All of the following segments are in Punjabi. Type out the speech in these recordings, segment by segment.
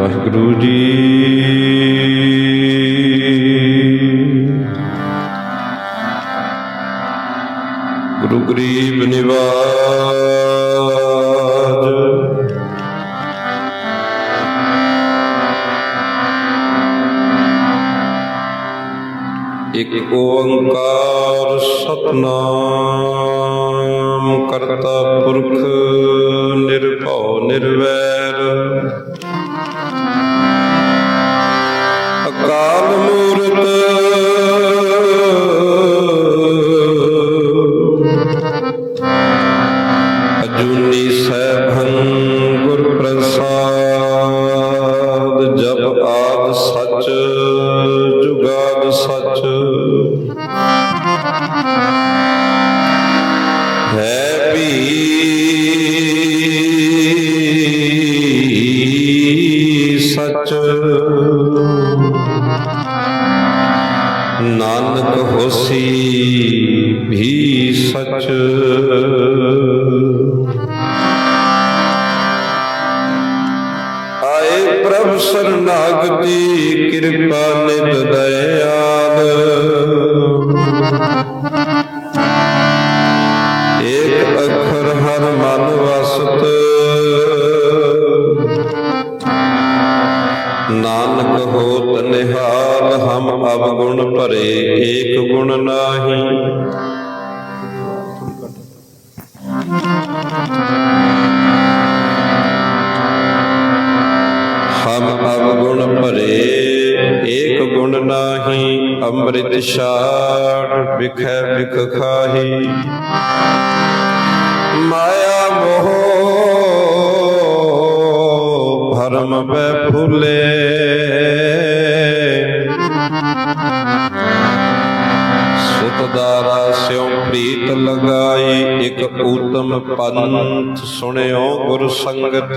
ਵਾਹਿਗੁਰੂ ਜੀ। ਗੁਰੂ ਗਰੀਬ ਨਿਵਾਜ। ਇਕ ਓੰਕਾਰ ਸਚ। ਹੈ ਵੀ ਸਚ। ਨਾਨਕ ਹੋਸੀ ਵੀ ਸਚ। ਪ੍ਰਭ ਸਰਨਾਗਤੀ ਕਿਰਪਾ ਨਿਤ ਦਇਆਲ ਏਕ ਅੱਖਰ ਹਰ ਮਨ ਵਸਤ। ਨਾਨਕ ਹੋਤ ਨਿਹਾਲ ਹਮ ਅਵਗੁਣ ਭਰੇ, ਏਕ ਗੁਣ ਨਾਹੀ। ਗੁਣ ਭਰੇ, ਏਕ ਗੁਣ ਨਾਹੀ ਅੰਮ੍ਰਿਤ ਛਾੜ, ਵਿਖੈ ਵਿਖ ਖਾਹੀ। ਮਾਇਆ ਮੋਹ ਭਰਮ ਬੈ ਫੁਲੇ ਸੁਤਦਾਰਾ ਸਿਉ ਪ੍ਰੀਤ ਲਗਾਈ, ਇਕ ਊਤਮ ਪੰਥ ਸੁਣਿਓ ਗੁਰ ਸੰਗਤ।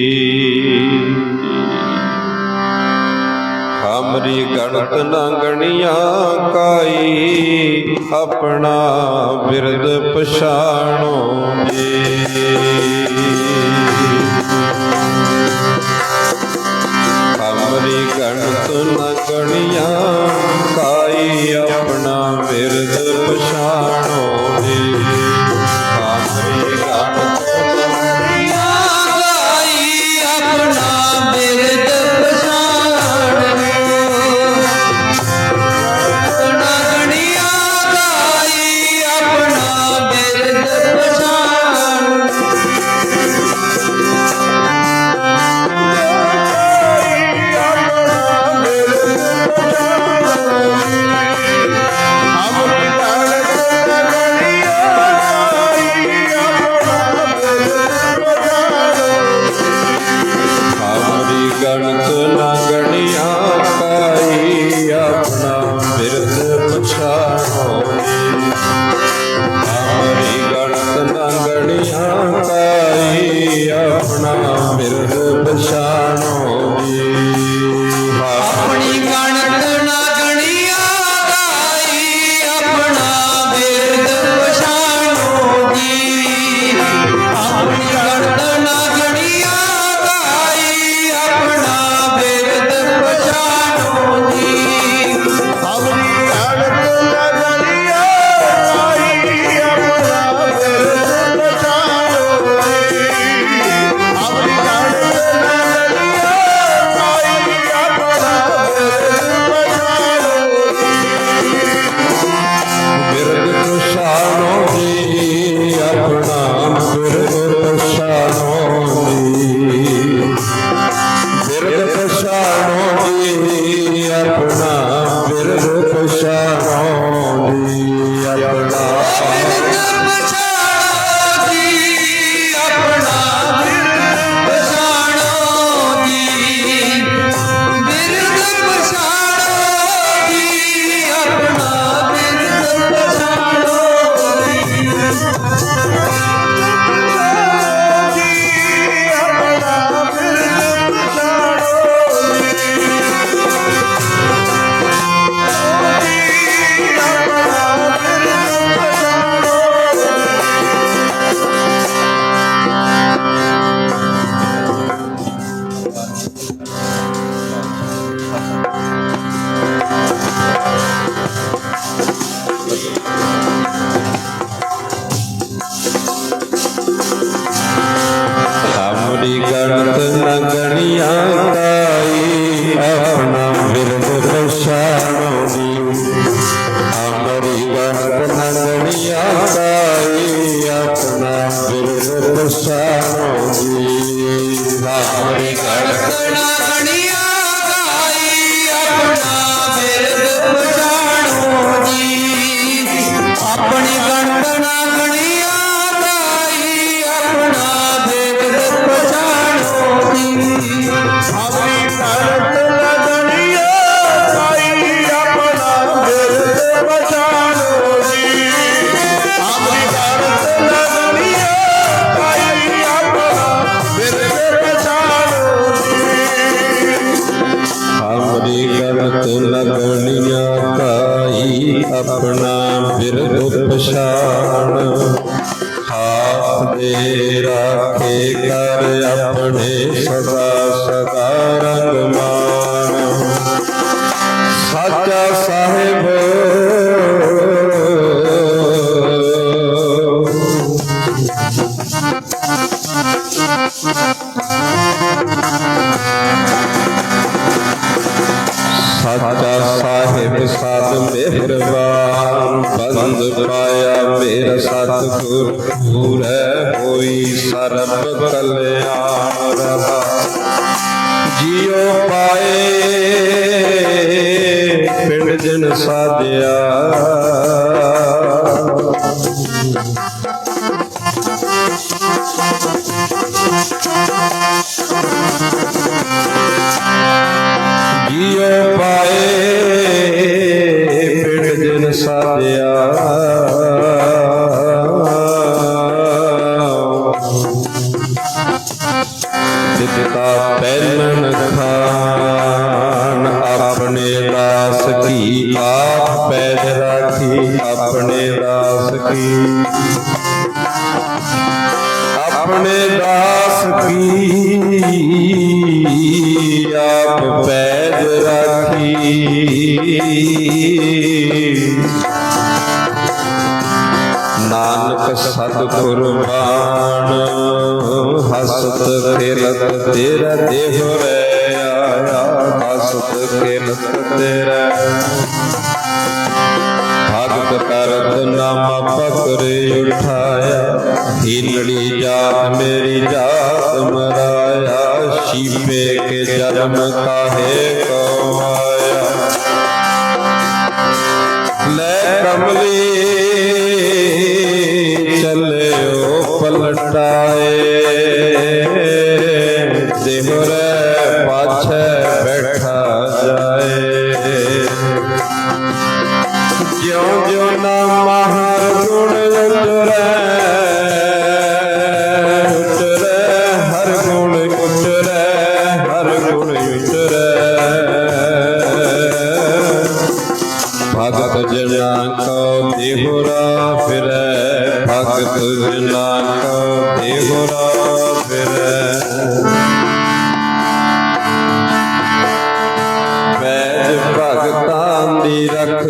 ਹਮਰੀ ਗਣਤ ਨਾ ਗਣੀਆਂ ਕਾਈ ਆਪਣਾ ਬਿਰਦ ਪਛਾਣੋ ਜੀ ਰਾਖੇ ਕਰ ਆਪਣੇ ਸਦਾ ਸਦਾ ਰੰਗ ਮਾਨ। ਸਾਚਾ ਸਾਹਿਬ। ਸਾਚਾ ਸਾਹਿਬ ਸਾਧ ਮਿਹਰਬਾਨ, ਬੰਦ ਪਾਇਆ ਮੇਰਾ ਸਤਿਗੁਰ। ਜਿਉ ਪਾਏ ਪਿੰਡ ਜਨ ਸਾਧਿਆ। ਦਿੱਤਾ ਪਹਿਲਨ ਖਾਨ, ਆਪਣੇ ਦਾਸ ਕੀ ਆਪ ਪੈਜ ਰਾਖੀ, ਆਪਣੇ ਦਾਸ ਕੀ। ਆਪਣੇ ਦਾਸ ਕੀ ਨਾਨਕ ਸਤ ਕੁਰਬਾਨ ਹਸਤ ਖੇਲਤ ਤੇਰਾ ਦੇਹ ਰੇ ਆਇਆ, ਹਸਤ ਖੇਲਤ ਤੇਰਾ। ਭਗਤ ਕਰਤ ਨਾਮ ਪਕਰੇ ਉਠਾਇਆ ਹੀਲੜੀ ਜਾਤ ਮੇਰੀ ਜਾਤ ਮਰਾਇਆ ਸ਼ੀਪੇ ਕੇ ਜਨਮ ਕਾਹੇ ਲੈ ਕਮਲੀ ਪਲਟਾਏ। ਦੇਹਰੇ ਭਗਤਾਂ ਦੀ ਰਖ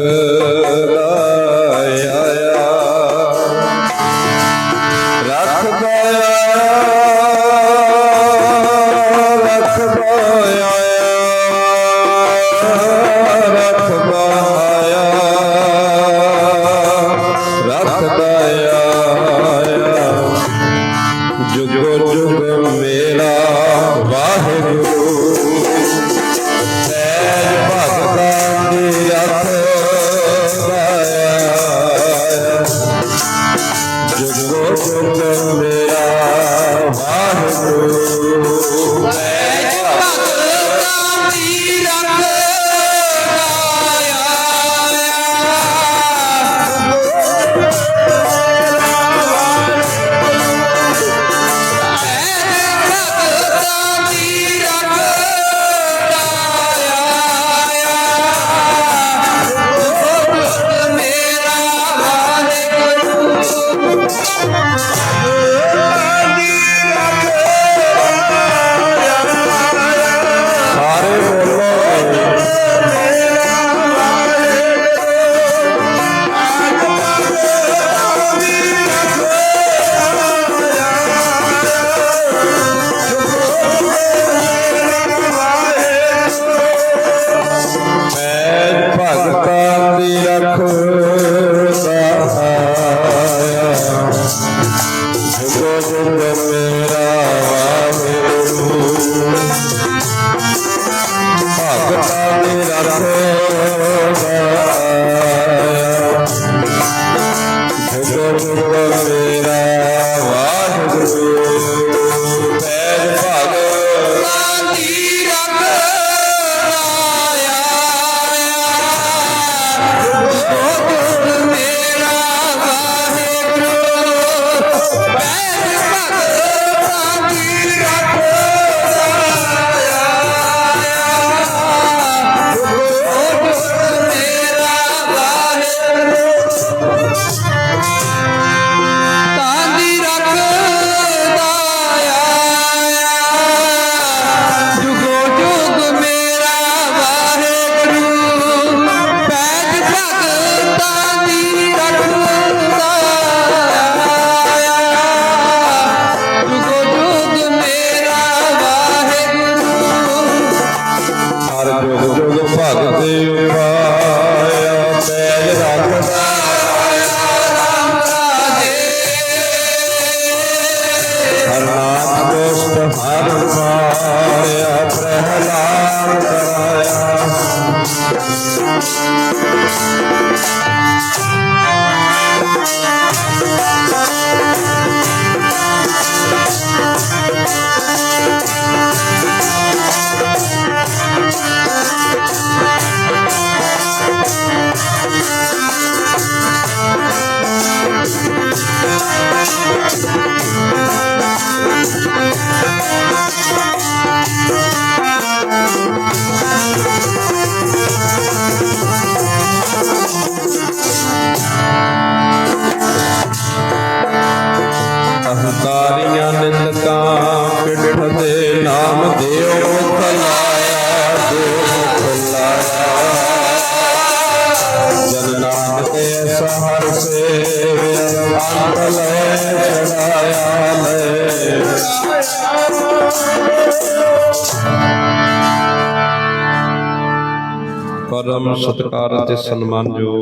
ਅਹੰਕਾਰੀਆਂ ਪਿੱਠ ਦੇ ਨਾਮ ਦਿਓ ਖਲਾਇਆ ਦਿਓ ਖਲਾਇਆ ਜਨ ਨਾਨਕ ਐਸਾ ਹਰ ਸੇਵਿਆ ਅੰਤ ਲੈ ਚੜਾਇਆ ਲੈ ਪਰਮ ਸਤਿਕਾਰ ਅਤੇ ਜੋ